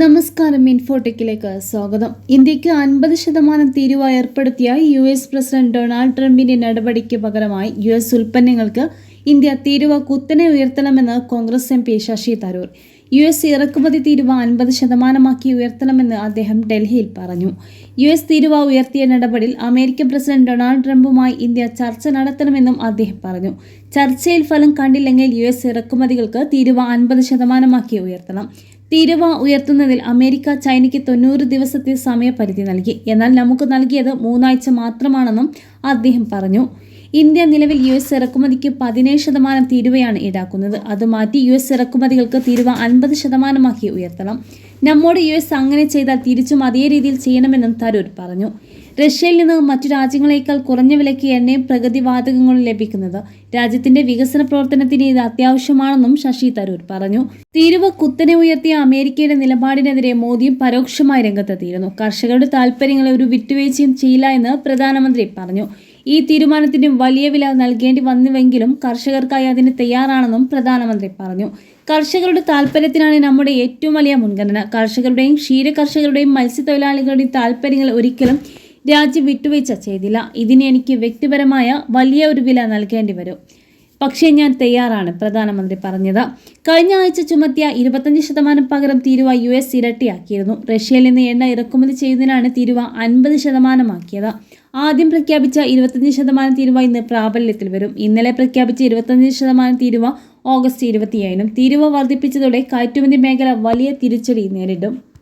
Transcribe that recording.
നമസ്കാരം ഇൻഫോടെക്കിലേക്ക് സ്വാഗതം. ഇന്ത്യയ്ക്ക് അൻപത് ശതമാനം തീരുവ ഏർപ്പെടുത്തിയ യു എസ് പ്രസിഡന്റ് ഡൊണാൾഡ് ട്രംപിന്റെ നടപടിക്ക് പകരമായി യു എസ് ഉൽപ്പന്നങ്ങൾക്ക് ഇന്ത്യ തീരുവ കുത്തനെ ഉയർത്തണമെന്ന് Congress M P Shashi Tharoor. U S ഇറക്കുമതി തീരുവ അൻപത് ശതമാനമാക്കി ഉയർത്തണമെന്ന് അദ്ദേഹം ഡൽഹിയിൽ പറഞ്ഞു. യു എസ് തീരുവ ഉയർത്തിയ നടപടിയിൽ അമേരിക്കൻ പ്രസിഡന്റ് ഡൊണാൾഡ് ട്രംപുമായി ഇന്ത്യ ചർച്ച നടത്തണമെന്നും അദ്ദേഹം പറഞ്ഞു. ചർച്ചയിൽ ഫലം കണ്ടില്ലെങ്കിൽ യു എസ് ഇറക്കുമതികൾക്ക് തീരുവ അൻപത് ശതമാനമാക്കി ഉയർത്തണം. തീരുവ ഉയർത്തുന്നതിൽ അമേരിക്ക ചൈനയ്ക്ക് തൊണ്ണൂറ് ദിവസത്തെ സമയപരിധി നൽകി. എന്നാൽ നമുക്ക് നൽകിയത് മൂന്നാഴ്ച മാത്രമാണെന്നും അദ്ദേഹം പറഞ്ഞു. ഇന്ത്യ നിലവിൽ യു എസ് ഇറക്കുമതിക്ക് പതിനേഴ് ശതമാനം തീരുവയാണ് ഈടാക്കുന്നത്. അത് മാറ്റി യു എസ് ഇറക്കുമതികൾക്ക് തീരുവ അൻപത് ശതമാനമാക്കി ഉയർത്തണം. നമ്മോട് യു എസ് അങ്ങനെ ചെയ്താൽ തിരിച്ചും അതേ രീതിയിൽ ചെയ്യണമെന്നും തരൂർ പറഞ്ഞു. റഷ്യയിൽ നിന്ന് മറ്റു രാജ്യങ്ങളേക്കാൾ കുറഞ്ഞ വിലയ്ക്ക് എണ്ണയും പ്രഗതിവാതകങ്ങളും ലഭിക്കുന്നത് രാജ്യത്തിന്റെ വികസന പ്രവർത്തനത്തിന് ഇത് അത്യാവശ്യമാണെന്നും ശശി തരൂർ പറഞ്ഞു. തീരുവ കുത്തനെ ഉയർത്തിയ അമേരിക്കയുടെ നിലപാടിനെതിരെ മോദിയും പരോക്ഷമായി രംഗത്തെത്തിയിരുന്നു. കർഷകരുടെ താൽപ്പര്യങ്ങളെ ഒരു വിട്ടുവീഴ്ചയും ചെയ്യില്ല എന്ന് പ്രധാനമന്ത്രി പറഞ്ഞു. ഈ തീരുമാനത്തിന് വലിയ വില നൽകേണ്ടി വന്നുവെങ്കിലും കർഷകർക്കായി അതിന് തയ്യാറാണെന്നും പ്രധാനമന്ത്രി പറഞ്ഞു. കർഷകരുടെ താല്പര്യത്തിനാണ് നമ്മുടെ ഏറ്റവും വലിയ മുൻഗണന. കർഷകരുടെയും ക്ഷീര കർഷകരുടെയും മത്സ്യത്തൊഴിലാളികളുടെയും താല്പര്യങ്ങൾ ഒരിക്കലും രാജ്യം വിട്ടുവീഴ്ച ചെയ്തില്ല. ഇതിന് എനിക്ക് വ്യക്തിപരമായ വലിയ ഒരു വില നൽകേണ്ടി വരും. പക്ഷേ ഞാൻ തയ്യാറാണ് പ്രധാനമന്ത്രി പറഞ്ഞത്. കഴിഞ്ഞ ആഴ്ച ചുമത്തിയ ഇരുപത്തഞ്ച് ശതമാനം പകരം തീരുവ യു എസ് ഇരട്ടിയാക്കിയിരുന്നു. റഷ്യയിൽ നിന്ന് എണ്ണ ഇറക്കുമതി ചെയ്യുന്നതിനാണ് തീരുവ അൻപത് ശതമാനമാക്കിയത്. ആദ്യം പ്രഖ്യാപിച്ച ഇരുപത്തഞ്ച് ശതമാനം തീരുവ ഇന്ന് പ്രാബല്യത്തിൽ വരും. ഇന്നലെ പ്രഖ്യാപിച്ച ഇരുപത്തഞ്ച് ശതമാനം തീരുവ ഓഗസ്റ്റ് ഇരുപത്തിയേഴിനും തീരുവ വർദ്ധിപ്പിച്ചതോടെ കയറ്റുമതി മേഖല വലിയ തിരിച്ചടി നേരിടും.